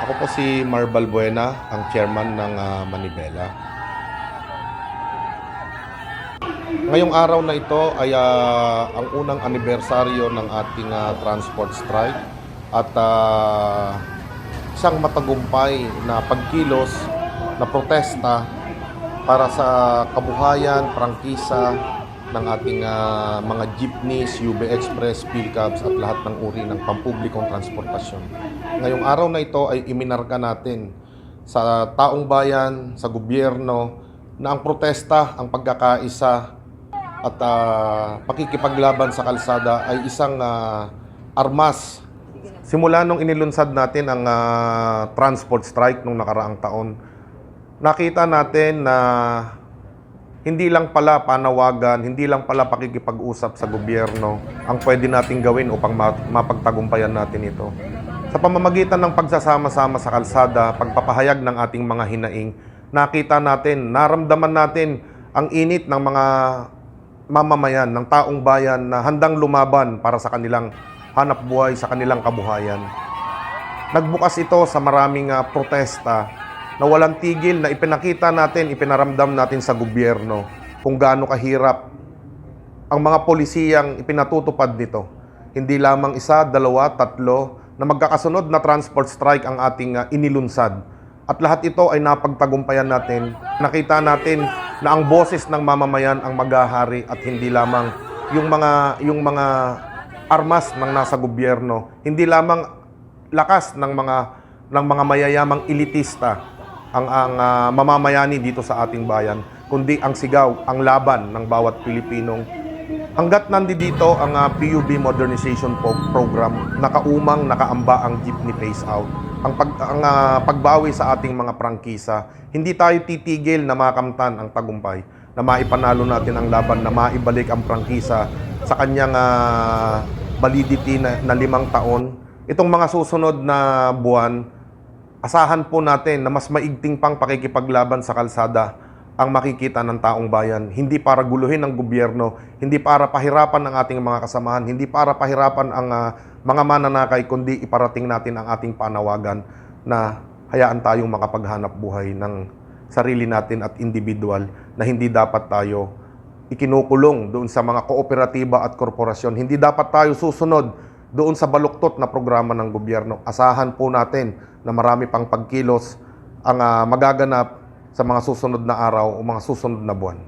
Ako po si Marbal Buena, ang chairman ng ah, Manibela. Ngayong araw na ito ay ah, ang unang anibersaryo ng ating ah, transport strike at ah, isang matagumpay na pagkilos na protesta para sa kabuhayan, prangkisa ng ating ah, mga jeepneys, UB Express, Philcabs at lahat ng uri ng pampublikong transportasyon. Ngayong araw na ito ay iminarka natin sa taong bayan, sa gobyerno, na ang protesta, ang pagkakaisa at ah, pakikipaglaban sa kalsada ay isang ah, armas. Simula nung inilunsad natin ang ah, transport strike nung nakaraang taon, nakita natin na hindi lang pala panawagan, hindi lang pala pakikipag-usap sa gobyerno ang pwede nating gawin upang ma- mapagtagumpayan natin ito. Sa pamamagitan ng pagsasama-sama sa kalsada, pagpapahayag ng ating mga hinaing, nakita natin, naramdaman natin ang init ng mga mamamayan, ng taong bayan na handang lumaban para sa kanilang hanap buhay, sa kanilang kabuhayan. Nagbukas ito sa maraming ah, protesta na walang tigil na ipinakita natin, ipinaramdam natin sa gobyerno kung gaano kahirap ang mga polisiyang ipinatutupad nito. Hindi lamang isa, dalawa, tatlo na magkakasunod na transport strike ang ating ah, inilunsad. At lahat ito ay napagtagumpayan natin. Nakita natin na ang boses ng mamamayan ang maghahari at hindi lamang yung mga yung mga armas ng nasa gobyerno. Hindi lamang lakas ng mga ng mga mayayamang elitista ang ang ah, mamamayani dito sa ating bayan, kundi ang sigaw, ang laban ng bawat Pilipinong hanggat nandito ang ah, PUB Modernization Program, nakaumang, nakaamba ang jeepney phase out. Ang, pag, ang ah, pagbawi sa ating mga prangkisa, hindi tayo titigil na makamtan ang tagumpay, na maipanalo natin ang laban, na maibalik ang prangkisa sa kanyang ah, validity na, na limang taon. Itong mga susunod na buwan, asahan po natin na mas maigting pang pakikipaglaban sa kalsada ang makikita ng taong bayan. Hindi para guluhin ng gobyerno, hindi para pahirapan ang ating mga kasamahan, hindi para pahirapan ang ah, mga mananakay, kundi iparating natin ang ating panawagan na hayaan tayong makapaghanap buhay ng sarili natin at individual na hindi dapat tayo ikinukulong doon sa mga kooperatiba at korporasyon. Hindi dapat tayo susunod doon sa baluktot na programa ng gobyerno. Asahan po natin na marami pang pagkilos ang uh, magaganap sa mga susunod na araw o mga susunod na buwan.